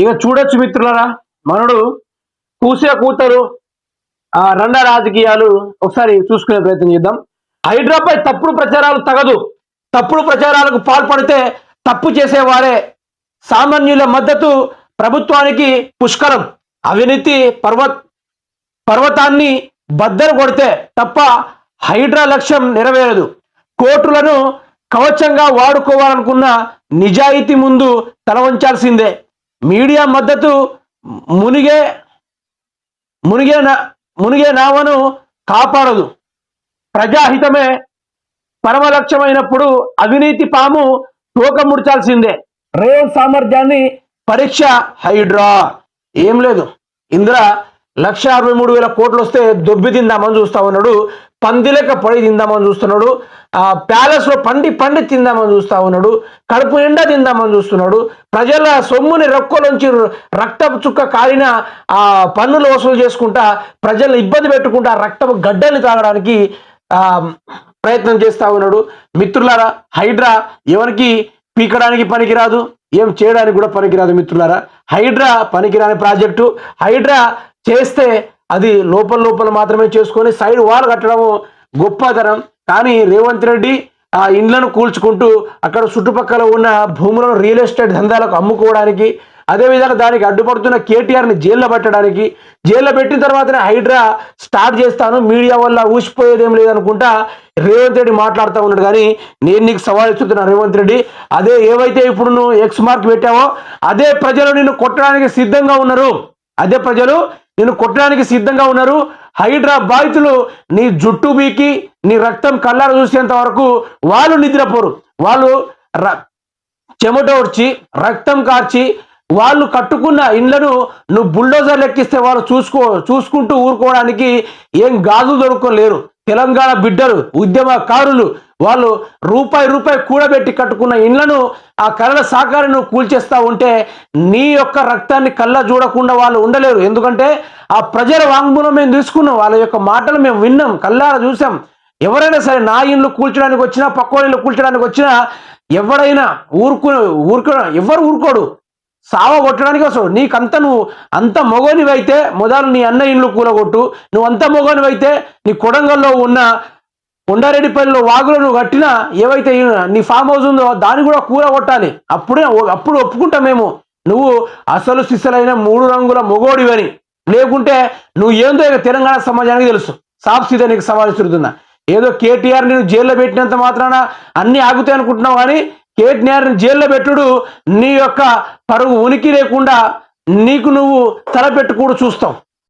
ఇక చూడొచ్చు మిత్రులరా మనడు కూసే కూతరు ఆ రెండ రాజకీయాలు ఒకసారి చూసుకునే ప్రయత్నం చేద్దాం. హైడ్రాపై తప్పుడు ప్రచారాలు తగదు. తప్పుడు ప్రచారాలకు పాల్పడితే తప్పు చేసేవారే సామాన్యుల మద్దతు ప్రభుత్వానికి పుష్కరం. అవినీతి పర్వత్ పర్వతాన్ని బద్దలు కొడితే తప్ప హైడ్రా లక్ష్యం నెరవేరదు. కోర్టులను కవచంగా వాడుకోవాలనుకున్న నిజాయితీ ముందు తల వంచాల్సిందే. మీడియా మద్దతు మునిగే మునిగే నా- మునిగే నావను కాపాడదు. ప్రజాహితమే పరమ లక్ష్యమైనప్పుడు అవినీతి పాము తోక ముడిచాల్సిందే. రేవ్ సామర్థ్యాన్ని పరీక్ష హైడ్రా. ఏం లేదు. ఇందిరా లక్ష అరవై మూడు వేల కోట్లు వస్తే దొబ్బి తిందామని చూస్తా ఉన్నాడు పందిలక పొడి తిందామని చూస్తున్నాడు. ఆ పండి పండి తిందామని చూస్తా ఉన్నాడు. కడుపు నిండా తిందామని చూస్తున్నాడు. ప్రజల సొమ్ముని రొక్కలోంచి రక్తపు చుక్క కాలిన ఆ పన్నులు వసూలు చేసుకుంటా ప్రజలను ఇబ్బంది పెట్టుకుంటా రక్తపు గడ్డల్ని తాగడానికి ప్రయత్నం చేస్తూ ఉన్నాడు. మిత్రులారా హైడ్రా ఎవరికి పీకడానికి పనికిరాదు ఏం చేయడానికి కూడా పనికిరాదు మిత్రులారా. హైడ్రా పనికిరాని ప్రాజెక్టు. హైడ్రా చేస్తే అది లోపల లోపల మాత్రమే చేసుకొని సైడ్ వాల్ కట్టడము గొప్పతనం. కానీ రేవంత్ రెడ్డి ఆ ఇండ్లను కూల్చుకుంటూ అక్కడ చుట్టుపక్కల ఉన్న భూములను రియల్ ఎస్టేట్ దందాలకు అమ్ముకోవడానికి అదేవిధంగా దానికి అడ్డుపడుతున్న కేటీఆర్ని జైల్లో పెట్టడానికి జైల్లో పెట్టిన తర్వాతనే హైడ్రా స్టార్ట్ చేస్తాను మీడియా వల్ల ఊసిపోయేదేం లేదనుకుంటా రేవంత్ రెడ్డి మాట్లాడుతూ ఉన్నాడు. కానీ నేను నీకు సవాల్ ఇస్తున్నా రేవంత్ రెడ్డి అదే ఏవైతే ఇప్పుడు నువ్వు ఎక్స్ మార్క్ పెట్టావో అదే ప్రజలు నిన్ను కొట్టడానికి సిద్ధంగా ఉన్నారు. అదే ప్రజలు నేను కొట్టడానికి సిద్ధంగా ఉన్నారు. హైడ్రా బాధితులు నీ జుట్టు బీకి నీ రక్తం కళ్ళారు చూసేంత వరకు వాళ్ళు నిద్రపోరు. వాళ్ళు ర- చెమట వచ్చి రక్తం కార్చి వాళ్ళు కట్టుకున్న ఇండ్లను నువ్వు బుల్డోజర్ లెక్కిస్తే వాళ్ళు చూసుకో చూసుకుంటూ ఊరుకోవడానికి ఏం గాజు దొరుకోలేరు తెలంగాణ బిడ్డలు ఉద్యమకారులు వాళ్ళు రూపాయి రూపాయి కూడబెట్టి కట్టుకున్న ఇండ్లను ఆ కళల సాకారం కూల్చేస్తూ కూల్చేస్తా ఉంటే నీ యొక్క రక్తాన్ని కళ్ళ చూడకుండా వాళ్ళు ఉండలేరు. ఎందుకంటే ఆ ప్రజల వాంగ్మూలం మేము తీసుకున్నాం వాళ్ళ యొక్క మాటలు మేము విన్నాం కళ్ళారా చూసాం. ఎవరైనా సరే నా ఇండ్లు కూల్చడానికి వచ్చినా పక్కోళ్ళు కూల్చడానికి వచ్చినా ఎవడైనా ఊరుకు ఊరుకో ఎవరు ఊరుకోడు. సావ కొట్టడానికి వస్తావు. నీకంత నువ్వు అంత మొగనివైతే మొదలు నీ అన్న ఇండ్లు కూలగొట్టు. నువ్వు అంత మొగనివైతే నీ కొడంగల్లో ఉన్న కొండారెడ్డిపల్లిలో వాగులో నువ్వు కట్టినా ఏవైతే నీ ఫామ్ హౌస్ ఉందో దాన్ని కూడా కూర కొట్టాలి అప్పుడే అప్పుడు ఒప్పుకుంటాం మేము. నువ్వు అసలు సిసలైన మూడు రంగుల మొగోడివని. లేకుంటే నువ్వు ఏందో ఇక తెలంగాణ సమాజానికి తెలుసు. సాఫ్ సీదా నీకు సవాల్ విసురుతున్నా ఏదో కేటీఆర్ నేను జైల్లో పెట్టినంత మాత్రాన అన్ని ఆగుతాయి అనుకుంటున్నావు కానీ నేరని జైల్లో పెట్టుడు నీ యొక్క పరుగు ఉనికి లేకుండా నీకు నువ్వు తలపెట్టు కూడా చూస్తావు